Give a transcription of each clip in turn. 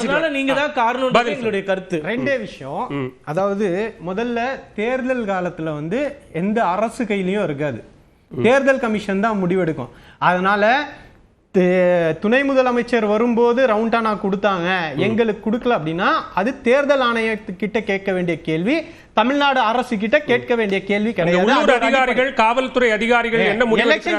அதனால நீங்க தான் காரணம் எங்களுடைய கருத்து. ரெண்டே விஷயம். அதாவது முதல்ல தேர்தல் காலத்துல வந்து எந்த அரசு கையிலயும் இருக்காது. தேர்தல் கமிஷன் தான் முடிவெடுக்கும். அதனால துணை முதலமைச்சர் வரும்போது ரவுண்டானா கொடுத்தாங்க. எங்களுக்கு கொடுக்கல அப்படின்னா அது தேர்தல் ஆணையத்துக்கிட்ட கேட்க வேண்டிய கேள்வி. தமிழ்நாடு அரசு கிட்ட கேட்க வேண்டிய கேள்வி கிடையாது. அதிகாரிகள் காவல்துறை அதிகாரிகள் என்ன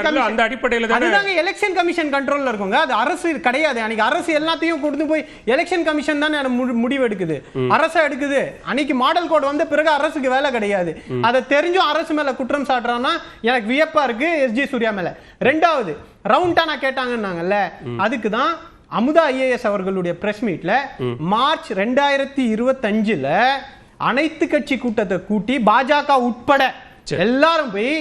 கமிஷன் அந்த அடிப்படையில அதுதாங்க எலெக்ஷன் கமிஷன் கண்ட்ரோல்ல இருக்குங்க அது அரசு கிடையாது. அன்னைக்கு அரசு எல்லாத்தையும் கொடுத்து போய் எலெக்ஷன் கமிஷன் தானே முடிவு எடுக்குது அரசு எடுக்குது. அன்னைக்கு மாடல் கோட் வந்த பிறகு அரசுக்கு வேலை கிடையாது. அதை தெரிஞ்சும் அரசு மேல குற்றம் சாட்டுறான்னா எனக்கு வியப்பா இருக்கு எஸ்ஜி சூர்யா மேல. ரெண்டாவது ரவுண்டானா கேட்டாங்கன்னாங்கல்ல அதுக்கு தான் அமுதா ஐஏஎஸ் அவர்களுடைய பிரஸ் மீட்ல மார்ச் ரெண்டாயிரத்தி இருபத்தஞ்சுல அனைத்து கட்சி கூட்டத்தை கூட்டி பாஜக உட்பட எல்லாரும் போய்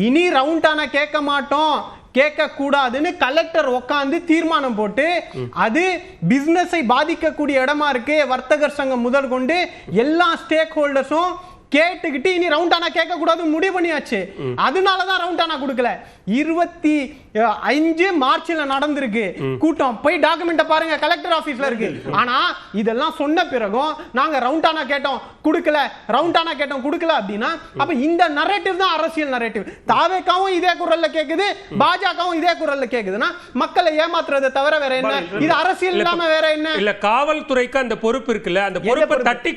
இனி ரவுண்டானா கேட்க மாட்டோம் கேட்க கூடாதுன்னு கலெக்டர் உட்காந்து தீர்மானம் போட்டு அது பிசினஸை பாதிக்கக்கூடிய இடமா இருக்கு. வர்த்தகர் சங்கம் முதல் கொண்டு எல்லா ஸ்டேக் ஹோல்டர்ஸும் கேட்டுக்கிட்டு இனி ரவுண்டானா கேட்க கூடாது முடிவு பண்ணியாச்சு. அதனால தான் ரவுண்டானா கொடுக்கல. இருபத்தி அஞ்சு மார்ச்ல நடந்திருக்கு. கூட்டம். போய் டாக்குமெண்ட்டை பாருங்க கலெக்டர் ஆபீஸ்ல இருக்கு. ஆனா இதெல்லாம் சொன்ன பிறகும் நாங்க ரவுண்டானா கேட்டோம் கொடுக்கல. ரவுண்டானா கேட்டோம் கொடுக்கல அப்படின்னா அப்ப இந்த நரேட்டிவ் தான் அரசியல் நரேட்டிவ் தாவேக்காவும் இதே குரல்ல கேக்குது பாஜகவும் இதே குரல்ல கேக்குதுன்னா மக்களை ஏமாத்துறதை தவிர வேற என்ன? இது அரசியல் இல்ல, இல்லாம வேற என்ன? இல்ல காவல்துறைக்கு அந்த பொறுப்பு இருக்குல்ல அந்த பொறுப்பை? தட்டி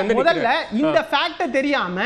அந்த முதல்ல இந்த ஃபேக்ட் தெரியாம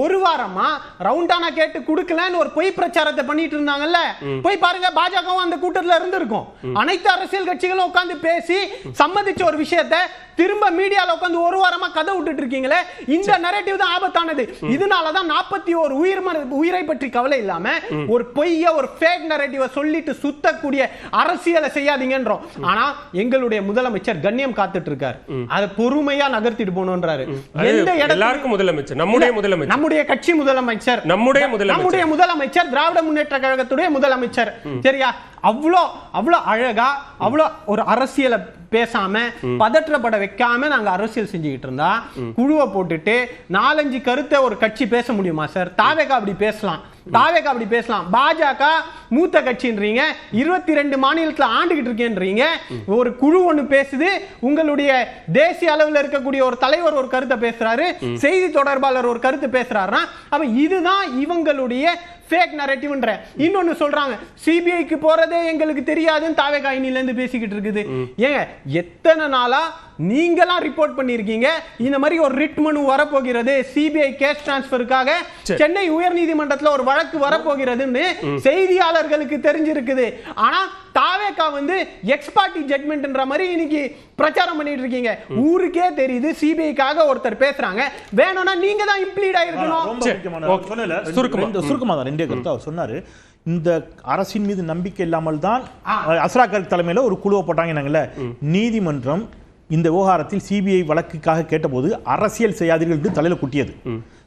ஒரு வாரமா ரவுண்டானா கேட்டு குடுக்கலன்னு ஒரு பொய் பிரச்சாரத்தை பண்ணிட்டு இருந்தாங்கல்ல? போய் பாருங்க பாஜகவும் அந்த கூட்டத்துல இருந்திருக்கும். அனைத்து அரசியல் கட்சிகளும் உட்கார்ந்து பேசி சம்மதிச்ச ஒரு விஷயத்தை திரும்ப மீடியால உட்கார்ந்து ஒரு வாரமா கதை விட்டுட்டு இருக்கீங்களே? இந்த நரேட்டிவ் தான் ஆபத்தானது. இதனால தான் நாற்பத்தி ஒரு உயிர் உயிரை பற்றி கவலை இல்லாம ஒரு பொய்ய ஒரு ஃபேக் நரேட்டிவ சொல்லிட்டு சுத்தக்கூடிய அரசியலை செய்யாதீங்கன்றோம். ஆனா எங்களுடைய முதலமைச்சர் கண்ணியம் காத்துட்டு இருக்காரு அதை பொறுமையா நகர்த்திட்டு போகணும்ன்றாரு எந்த எல்லாருக்கும் முதலமைச்சர் நம்முடைய முதலமைச்சர். நம்முடைய கட்சி முதலமைச்சர். நம்முடைய முதலமைச்சர். நம்முடைய முதலமைச்சர் திராவிட முன்னேற்ற கழகத்துடைய முதலமைச்சர். சரியா? அவ்வளோ அவ்வளோ அழகா அவ்வளோ ஒரு அரசியலை பேசாம பதற்றப்பட வைக்காம நாங்க அரசியல் செஞ்சுக்கிட்டு இருந்தா குழுவை போட்டுட்டு நாலஞ்சு கருத்தை ஒரு கட்சி பேச முடியுமா சார்? தாவேகா அப்படி பேசலாம். தாவேகா அப்படி பேசலாம். பாஜக மூத்த கட்சின்றீங்க இருபத்தி ரெண்டு மாநிலத்துல ஆண்டுகிட்டு இருக்கேன்றீங்க. ஒரு குழு ஒண்ணு பேசுது உங்களுடைய தேசிய அளவில் இருக்கக்கூடிய ஒரு தலைவர் ஒரு கருத்தை பேசுறாரு செய்தி தொடர்பாளர் ஒரு கருத்து பேசுறாருன்னா அப்ப இதுதான் இவங்களுடைய ஃபேக் நரேட்டிவ்ன்ற இன்னொன்னு சொல்றாங்க சிபிஐக்கு போறதே எங்களுக்கு தெரியாதுன்னு தாவேகா இன்னில இருந்து பேசிக்கிட்டு இருக்குது. ஏங்க எத்தனை நாளா நீங்களாம் ரிப்போர்ட் பண்ணிருக்கீங்க இந்த மாதிரி ஒரு ரிட் மனு வரப்போகிறது சிபிஐ கேஸ் டிரான்ஸ்ஃபருக்காக சென்னை உயர்நீதிமன்றத்துல ஒரு வழக்கு வரப்போகிறதுன்னு செய்தியாளர்களுக்கு தெரிஞ்சிருக்குது. ஆனா தாவேகா வந்து எக்ஸ்பார்ட்டி ஜட்மெண்ட்ன்ற மாதிரி இன்னைக்கு பிரச்சாரம் பண்ணிட்டு இருக்கீங்க. ஊருக்கே தெரியுது சிபிஐக்காக ஒருத்தர் பேசுறாங்க. வேணும்னா நீங்க தான் இம்ப்ளீட் ஆயிருக்கணும். சுருக்கமா. தான் ரெண்டே கருத்து அவர் சொன்னாரு. இந்த அரசின் மீது நம்பிக்கை இல்லாமல் தான் அஸ்ரா கர்க் தலைமையில ஒரு குழுவை போட்டாங்கன்னாங்கல்ல நீதிமன்றம் இந்த விவகாரத்தில் சிபிஐ வழக்குக்காக கேட்டபோது அரசியல் செய்யாதீர்கள் என்று தலையில குட்டியது.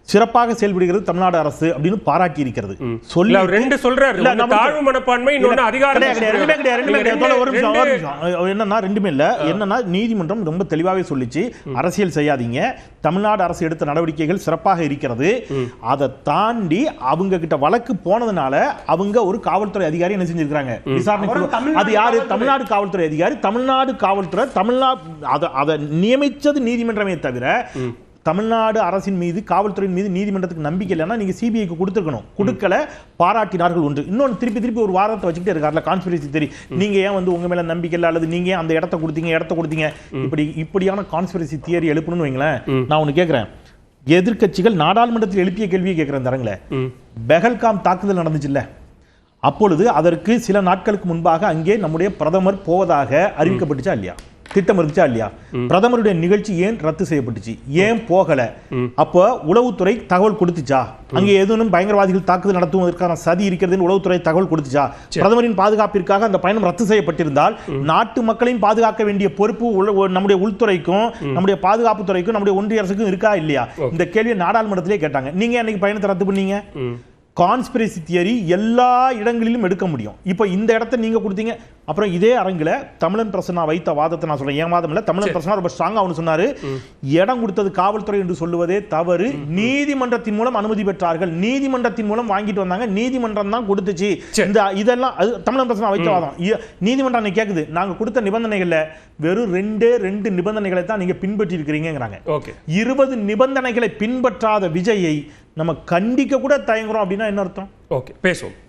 சிறப்பாக செயல்படுகிறது தமிழ்நாடு அரசு அப்படின்னு பாராட்டி இருக்கிறது இல்ல, அவர் ரெண்டு சொல்றாரு. இல்ல, ஒண்ணு நம்ம- தாழ்வு மனப்பான்மை இன்னொன்னு அதிகாரம் கிடையாது, கிடையாது, ரெண்டுமே கிடையாது, ரெண்டுமே நீங்க கிடையாது. தோழர், ஒரு நிமிஷம், ஒரு ரெண்டு- நிமிஷம். அஹ் என்னன்னா ரெண்டுமே இல்ல. என்னன்னா நீதிமன்றம் ரொம்ப தெளிவாகவே சொல்லிச்சு. அரசியல் செய்யாதீங்க. தமிழ்நாடு அரசு எடுத்த நடவடிக்கைகள் சிறப்பாக இருக்கிறது. அதை தாண்டி அவங்க கிட்ட வழக்கு போனதுனால அவங்க ஒரு காவல்துறை அதிகாரி என்ன செஞ்சிருக்காங்க விசாரணை அது யாரு. தமிழ்நாடு காவல்துறை அதிகாரி. தமிழ்நாடு காவல்துறை தமிழ்நாடு அதை அதை நியமிச்சது நீதிமன்றமே தவிர தமிழ்நாடு அரசின் மீது காவல்துறையின் மீது நீதிமன்றத்துக்கு நம்பிக்கை இல்லைன்னா நீங்க சிபிஐக்கு கொடுத்துருக்கணும். கொடுக்கல பாராட்டினார்கள் ஒன்று. இன்னொன்று திருப்பி திருப்பி ஒரு வாதத்தை வச்சுக்கிட்டே இருக்காருல கான்ஸ்பிரசி தெரி நீங்க ஏன் வந்து உங்க மேல நம்பிக்கை இல்லை? அல்லது நீங்க அந்த இடத்த கொடுத்தீங்க? இடத்த கொடுத்தீங்க? இப்படி இப்படியான கான்ஸ்பிரசி தியரி எழுப்பணும்னு வைங்களேன். நான் ஒன்று கேட்கிறேன் எதிர்க்கட்சிகள் நாடாளுமன்றத்தில் எழுப்பிய கேள்வியை கேட்கிறேன் தரங்களே. பெஹல்காம் தாக்குதல் நடந்துச்சுல்ல? அப்பொழுது அதற்கு சில நாட்களுக்கு முன்பாக அங்கே நம்முடைய பிரதமர் போவதாக அறிவிக்கப்பட்டுச்சா இல்லையா? திட்டம் இருந்துச்சா இல்லையா பிரதமருடைய நிகழ்ச்சி ஏன் ரத்து செய்யப்பட்டுச்சு? ஏன் போகல? அப்போ உளவுத்துறை தகவல் கொடுத்துச்சா? அங்கே எதுவும் பயங்கரவாதிகள் தாக்குதல் நடத்துவதற்கான சதி இருக்கிறதுன்னு உளவுத்துறை தகவல் கொடுத்துச்சா? பிரதமரின் பாதுகாப்பிற்காக அந்த பயணம் ரத்து செய்யப்பட்டிருந்தால் நாட்டு மக்களையும் பாதுகாக்க வேண்டிய பொறுப்பு நம்முடைய உள்துறைக்கும் நம்முடைய பாதுகாப்பு துறைக்கும் நம்முடைய ஒன்றிய அரசுக்கும் இருக்கா இல்லையா? இந்த கேள்வியை நாடாளுமன்றத்திலே கேட்டாங்க. நீங்க அன்னைக்கு பயணத்தை ரத்து பண்ணீங்க? கான்ஸ்பிரசி தியரி எல்லா இடங்களிலும் எடுக்க முடியும். இப்போ இந்த இடத்த நீங்க கொடுத்தீங்க. அப்புறம் இதே அரங்குல தமிழன் பிரசன்னா வைத்த வாதத்தை நான் சொல்றேன். என் வாதம் இல்ல? தமிழன் பிரசன்னா ரொம்ப ஸ்ட்ராங்கா அவனு சொன்னாரு. இடம் கொடுத்தது காவல்துறை என்று சொல்லுவதே தவறு. நீதிமன்றத்தின் மூலம் அனுமதி பெற்றார்கள். நீதிமன்றத்தின் மூலம் வாங்கிட்டு வந்தாங்க. நீதிமன்றம் தான் கொடுத்துச்சு. இந்த இதெல்லாம் அது தமிழன் பிரசன்னா வைத்த வாதம். நீதிமன்றம் அன்னைக்கு கேக்குது. நாங்க கொடுத்த நிபந்தனைகள்ல வெறும் ரெண்டே ரெண்டு நிபந்தனைகளை தான் நீங்க பின்பற்றி இருக்கிறீங்கிறாங்க ஓகே. இருபது நிபந்தனைகளை பின்பற்றாத விஜயை நம்ம கண்டிக்க கூட தயங்குறோம் அப்படின்னா என்ன அர்த்தம்? ஓகே பேசுவோம்.